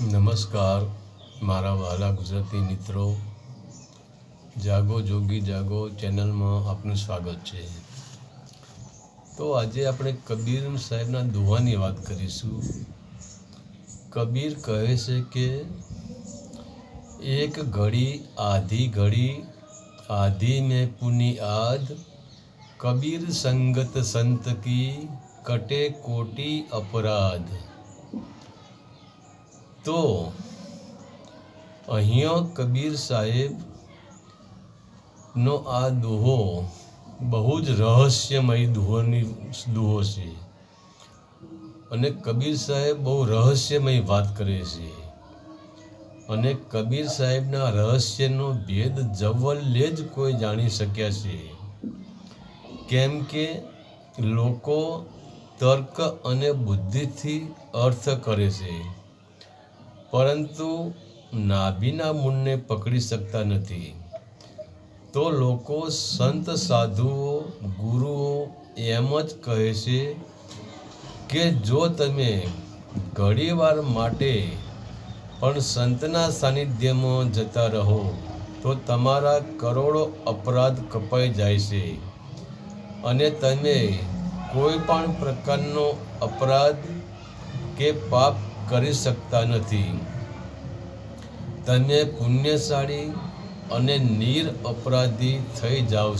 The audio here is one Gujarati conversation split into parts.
નમસ્કાર, મારા વહાલા ગુજરાતી મિત્રો. જાગો, જોગી જાગો ચેનલમાં આપનું સ્વાગત છે. તો આજે આપણે કબીર સાહેબના દોહાની વાત કરીશું. કબીર કહે છે કે, એક ઘડી, આધી ઘડી આધી મેં પુની આદ કબીર સંગત સંત કી કટે કોટી અપરાધ. તો અહીંયા કબીર સાહેબનો આ દોહો બહુ જ રહસ્યમય દોહોની, દોહો છે. અને કબીર સાહેબ બહુ રહસ્યમય વાત કરે છે. અને કબીર સાહેબના રહસ્યનો ભેદ જવલ્લે જ કોઈ જાણી શક્યા છે. કેમ કે લોકો તર્ક અને બુદ્ધિથી અર્થ કરે છે. પરંતુ નાભીના મૂળને પકડી શકતા નથી. તો લોકો સંત, સાધુઓ, ગુરુઓ એમ જ કહે છે કે જો તમે ઘડીવાર માટે પણ સંતના સાનિધ્યમાં જતા રહો, તો તમારા કરોડો અપરાધ કપાઈ જાય છે અને તમે કોઈ પણ પ્રકારનો અપરાધ કે પાપ કરી શકતા નથી. તમે પુણ્યશાળી અને નીર અપરાધી થઈ જાઓ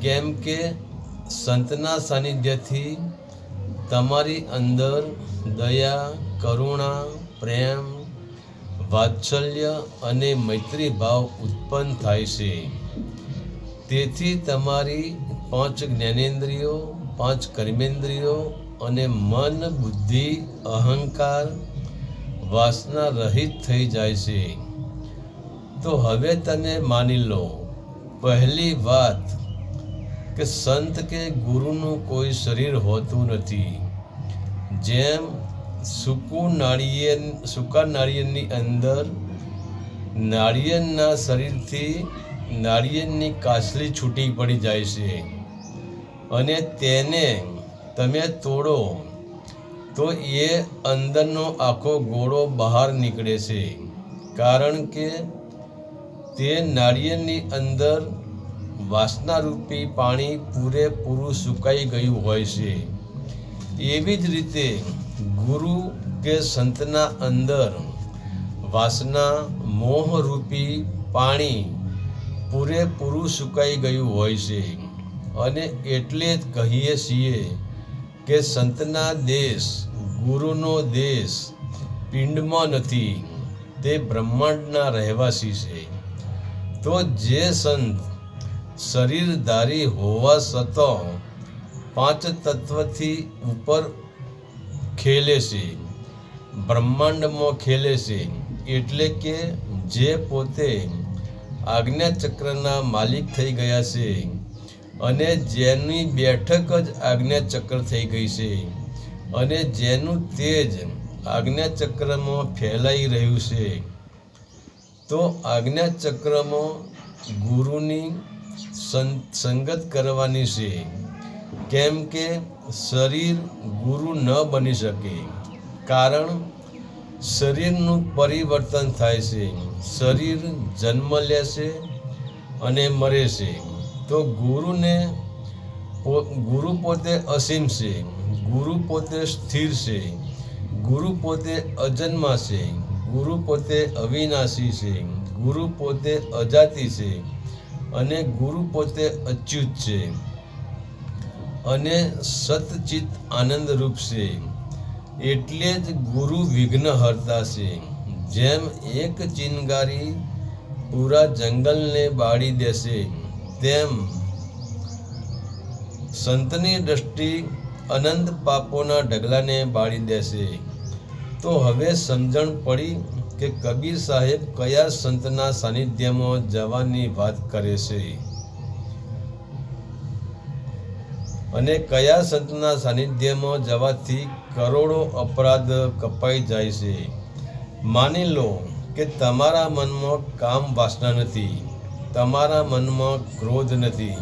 કેમ કે સંતના સાનિધ્યથી તમારી અંદર દયા, કરુણા, પ્રેમ, વાત્સલ્ય અને મૈત્રી ભાવ ઉત્પન્ન થાય છે. તેથી તમારી પાંચ જ્ઞાનેન્દ્રિયો, પાંચ કર્મેન્દ્રિયો અને મન, બુદ્ધિ, અહંકાર, વાસના રહિત થઈ જાય છે. તો હવે તમે માની લો, પહેલી વાત કે સંત કે ગુરુનું કોઈ શરીર હોતું નથી. જેમ સૂકું નાળિયેર સૂકા નાળિયેરની અંદર નાળિયેરના શરીરથી નાળિયેરની કાસલી છૂટી પડી જાય છે. અને તેને તમે તોડો. તો એ અંદરનો આખો ગોળો બહાર નીકળે છે. કારણ કે તે નાળિયેરની અંદર વાસનારૂપી પાણી પૂરેપૂરું સુકાઈ ગયું હોય છે. એવી જ રીતે ગુરુ કે સંતના અંદર વાસના મોહરૂપી પાણી પૂરેપૂરું સુકાઈ ગયું હોય છે. અને એટલે જ કહીએ છીએ કે સંતના દેશ, ગુરુનો દેશ પિંડમાં નથી, તે બ્રહ્માંડના રહેવાસી છે. તો જે સંત શરીરધારી હોવા છતાં પાંચ તત્વથી ઉપર ખેલે છે, બ્રહ્માંડમાં ખેલે છે, એટલે કે જે પોતે આજ્ઞાચક્રના માલિક થઈ ગયા છે. અને જેની બેઠક જ આજ્ઞાચક્ર થઈ ગઈ છે. અને જેનું તેજ આજ્ઞાચક્રમાં ફેલાઈ રહ્યું છે. તો આજ્ઞાચક્રમાં ગુરુની સંગત કરવાની છે. કેમ કે શરીર ગુરુ ન બની શકે. કારણ શરીરનું પરિવર્તન થાય છે. શરીર જન્મ લે છે અને મરે છે. તો ગુરુને ગુરુ પોતે અસીમ છે, ગુરુ પોતે સ્થિર છે, ગુરુ પોતે અજન્મા છે, ગુરુ પોતે અવિનાશી છે, ગુરુ પોતે અજાતિ છે અને ગુરુ પોતે અચ્યુત છે અને સતચિત આનંદરૂપ છે. એટલે જ ગુરુ વિઘ્નહર્તા છે. જેમ એક ચિનગારી પૂરા જંગલને બાળી દેશે તેમ સંતની દ્રષ્ટિ અનંત પાપોના ઢગલાને બાળી દેશે. તો હવે સમજણ પડી કે કબીર સાહેબ કયા સંતના સાનિધ્યમાં જવાની વાત કરે છે. અને કયા સંતના સાનિધ્યમાં જવાથી કરોડો અપરાધ કપાઈ જાય છે. માની લો કે તમારા મનમાં કામ વાસના નથી. તમારા મનમાં ક્રોધ નથી.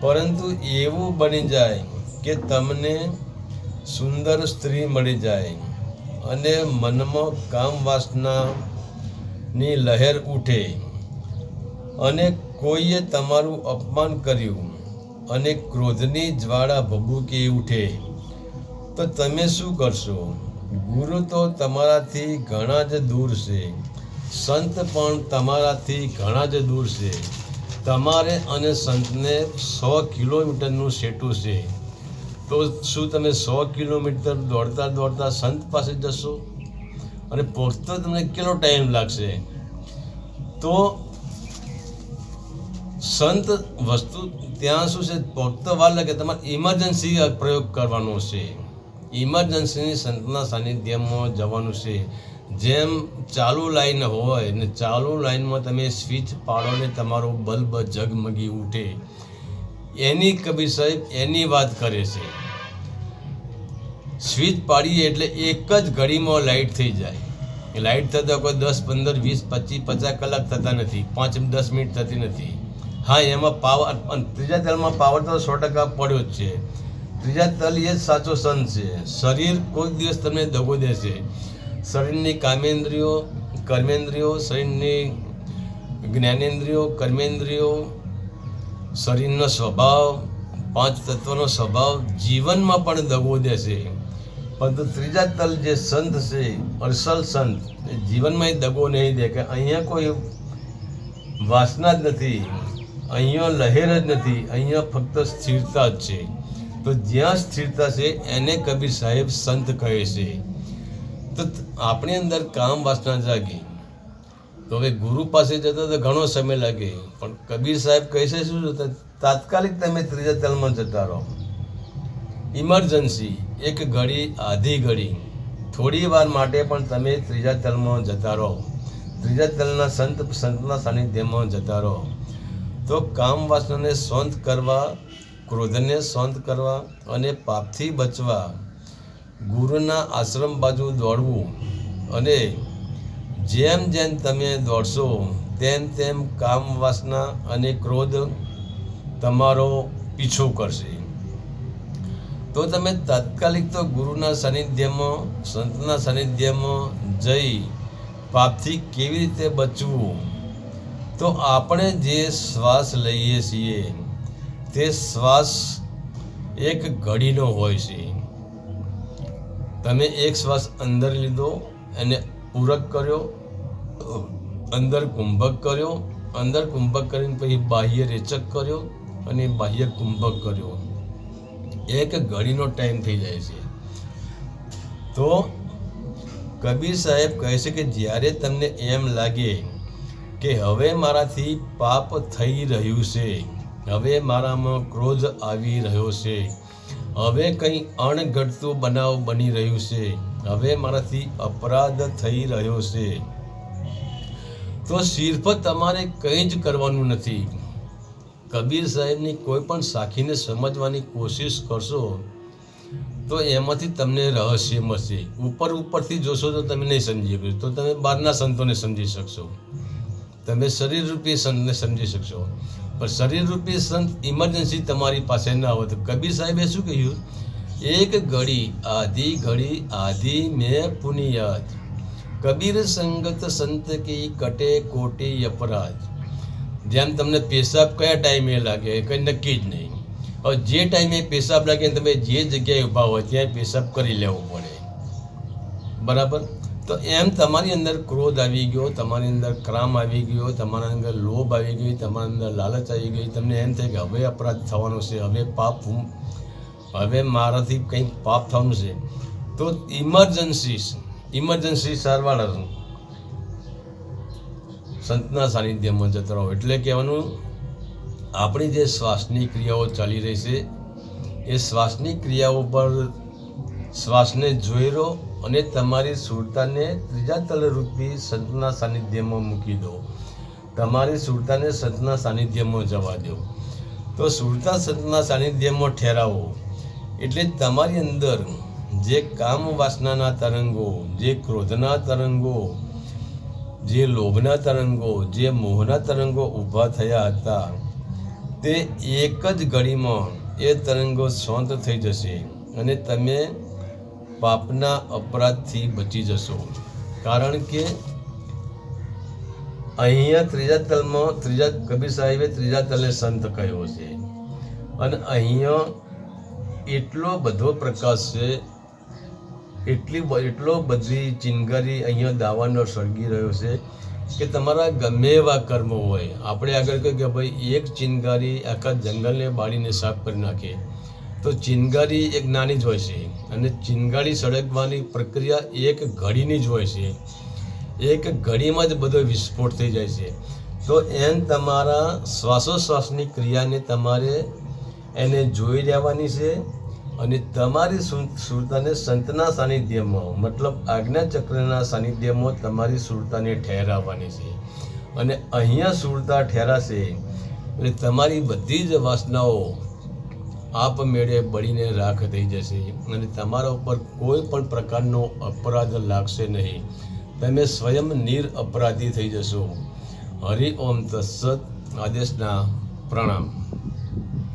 પરંતુ એવું બની જાય કે તમને સુંદર સ્ત્રી મળી જાય અને મનમાં કામ વાસનાની લહેર ઉઠે અને કોઈએ તમારું અપમાન કર્યું અને ક્રોધની જ્વાળા ભભૂકી ઉઠે. તો તમે શું કરશો? ગુરુ તો તમારાથી ઘણા જ દૂર છે. સંત પણ તમારાથી ઘણા જ દૂર છે. તમારે અને સંતને સો કિલોમીટરનું સેટું છે. તો શું તમે સો કિલોમીટર દોડતા દોડતા સંત પાસે જશો? અને પહોંચતો તમને કેટલો ટાઈમ લાગશે? તો સંત વસ્તુ ત્યાં શું છે? પહોંચતો વાર લાગે, તમારે ઇમરજન્સી પ્રયોગ કરવાનો છે. ઇમરજન્સીની સંતના સાનિધ્યમાં જવાનું છે. જેમ ચાલુ લાઈન હોય ને ચાલુ લાઈનમાં તમે સ્વિચ પાડો ને તમારો બલ્બ ઝગમગી ઉઠે. એની કબીર સાહેબ એની વાત કરે છે. સ્વિચ પાડીએ એટલે એક જ ઘડીમાં લાઇટ થઈ જાય. લાઇટ થતાં કોઈ દસ, પંદર, વીસ, પચીસ, પચાસ કલાક થતા નથી. પાંચ દસ મિનિટ થતી નથી. હા, એમાં પાવર પણ ત્રીજા તલમાં પાવર તો સો ટકા પડ્યો જ છે. ત્રીજા તલ એ જ સાચો સંત છે. શરીર કોઈ દિવસ તમને દગો દેશે. શરીરની કામેન્દ્રિયો, કર્મેન્દ્રિયો, શરીરની જ્ઞાનેન્દ્રિયો, કર્મેન્દ્રિયો, શરીરનો સ્વભાવ, પાંચ તત્વનો સ્વભાવ જીવનમાં પણ દગો દેશે પરંતુ ત્રીજા તલ જે સંત છે, અરસલ સંત જીવનમાં એ દગો નહીં દે કે અહીંયા કોઈ વાસના જ નથી, અહીંયા લહેર જ નથી, અહીંયા ફક્ત સ્થિરતા જ છે. તો જ્યાં સ્થિરતા છે, એને કબીર સાહેબ સંત કહે છે. તો આપણી અંદર કામ વાસના જાગી. તો હવે ગુરુ પાસે જતા તો ઘણો સમય લાગે. પણ કબીર સાહેબ કહે છે શું તાત્કાલિક તમે ત્રીજા તલમાં જતા રહો. ઇમરજન્સી એક ઘડી, આધી ઘડી. થોડી વાર માટે પણ તમે ત્રીજા તલમાં જતા રહો. ત્રીજા તલના સંત, સંતના સાનિધ્યમાં જતા રહો. તો કામ વાસનાને શાંત કરવા, ક્રોધને શાંત કરવા અને પાપથી બચવા ગુરુના આશ્રમ બાજુ દોડવું અને જેમ જેમ તમે દોડશો, તેમ તેમ કામ વાસના અને ક્રોધ તમારો પીછો કરશે. તો તમે તાત્કાલિક તો ગુરુના સાનિધ્યમાં, સંતના સાનિધ્યમાં જઈ પાપથી કેવી રીતે બચવું? તો આપણે જે શ્વાસ લઈએ છીએ, તે શ્વાસ એક ઘડીનો હોય છે. તમે એક શ્વાસ અંદર લીધો અને પૂરક કર્યો, અંદર કુંભક કર્યો, અંદર કુંભક કરીને પછી બાહ્ય રેચક કર્યો અને બાહ્ય કુંભક કર્યો. એક ઘડીનો ટાઈમ થઈ જાય છે. તો કબીર સાહેબ કહે છે કે જ્યારે તમને એમ લાગે કે હવે મારાથી પાપ થઈ રહ્યું છે, હવે મારામાં ક્રોધ આવી રહ્યો છે હવે કંઈ અણઘડતો બનાવ બની રહ્યું છે. હવે મારાથી અપરાધ થઈ રહ્યો છે. તો સિર્ફ તમારે કંઈ જ કરવાનું નથી. કબીર સાહેબની કોઈ પણ સાખીને સમજવાની કોશિશ કરશો તો એમાંથી તમને રહસ્ય મળશે ઉપર ઉપરથી જોશો તો તમે નહીં સમજી શકશો તો તમે બહારના સંતોને સમજી શકશો. તમે શરીર રૂપે સંતને સમજી શકશો. પણ શરીરરૂપે સંત ઇમરજન્સી તમારી પાસે ન હોય તો કબીર સાહેબે શું કહ્યું? એક ઘડી, આધી ઘડી, આધી મેં પુનિયાદ. કબીર સંગત સંત કી કટે કોટી અપરાધ. જેમ તમને પેશાબ કયા ટાઈમે લાગે કંઈ નક્કી જ નહીં. હવે જે ટાઈમે પેશાબ લાગે તમે જે જગ્યાએ ઊભા હોય, ત્યાં પેશાબ કરી લેવો પડે. બરાબર? તો એમ તમારી અંદર ક્રોધ આવી ગયો, તમારી અંદર ક્રામ આવી ગયો, તમારા અંદર લોભ આવી ગઈ તમારા અંદર લાલચ આવી ગઈ. તમને એમ થાય કે હવે અપરાધ થવાનો છે, હવે પાપ હું, હવે મારાથી કંઈક પાપ થવાનું છે. તો ઇમરજન્સી ઇમરજન્સી સારવાર સંતના સાનિધ્યમાં જતો રહો. એટલે કહેવાનું, આપણી જે શ્વાસની ક્રિયાઓ ચાલી રહી છે, એ શ્વાસની ક્રિયાઓ પર શ્વાસને જોઈ રહો. અને તમારી સુરતાને ત્રીજા તલરૂપી સંતના સાનિધ્યમાં મૂકી દો. તમારી સુરતાને સંતના સાનિધ્યમાં જવા દો. તો સુરતા સંતના સાનિધ્યમાં ઠેરાવો. એટલે તમારી અંદર જે કામ વાસનાના તરંગો, જે ક્રોધના તરંગો, જે લોભના તરંગો, જે મોહના તરંગો ઊભા થયા હતા, તે એક જ ઘડીમાં એ તરંગો શાંત થઈ જશે અને તમે પાપના અપરાધથી બચી જશો. કારણ કે અહીંયા ત્રીજા તલમાં ત્રીજા કબીર સાહેબે ત્રીજા તલે સંત કહ્યો છે. અને અહીંયા એટલો બધો પ્રકાશ છે, એટલી એટલો બધી ચિનગારી અહીંયા દાવાનો સળગી રહ્યો છે કે તમારા ગમે એવા કર્મો હોય. આપણે આગળ કહ્યું કે ભાઈ, એક ચિનગારી આખા જંગલને બાળીને સાફ કરી નાખે. તો ચિનગારી એક નાની જ હોય છે અને ચિનગારી સળગવાની પ્રક્રિયા એક ઘડીની જ હોય છે. એક ઘડીમાં જ બધો વિસ્ફોટ થઈ જાય છે. તો એમ તમારા શ્વાસોશ્વાસની ક્રિયાને તમારે એને જોઈ લેવાની છે અને તમારી સુરતાને સંતના સાનિધ્યમાં, મતલબ આજ્ઞા ચક્રના સાનિધ્યમાં તમારી સુરતાને ઠેરાવવાની છે. અને અહીંયા સુરતા ઠેરાશે એટલે તમારી બધી જ વાસનાઓ આપમેળે બળીને રાખ થઈ જશે અને તમારા ઉપર કોઈ પણ પ્રકારનો અપરાધ લાગશે નહીં. તમે સ્વયં નિર અપરાધી થઈ જશો. હરિ ઓમ તત્સત. આદેશના પ્રણામ.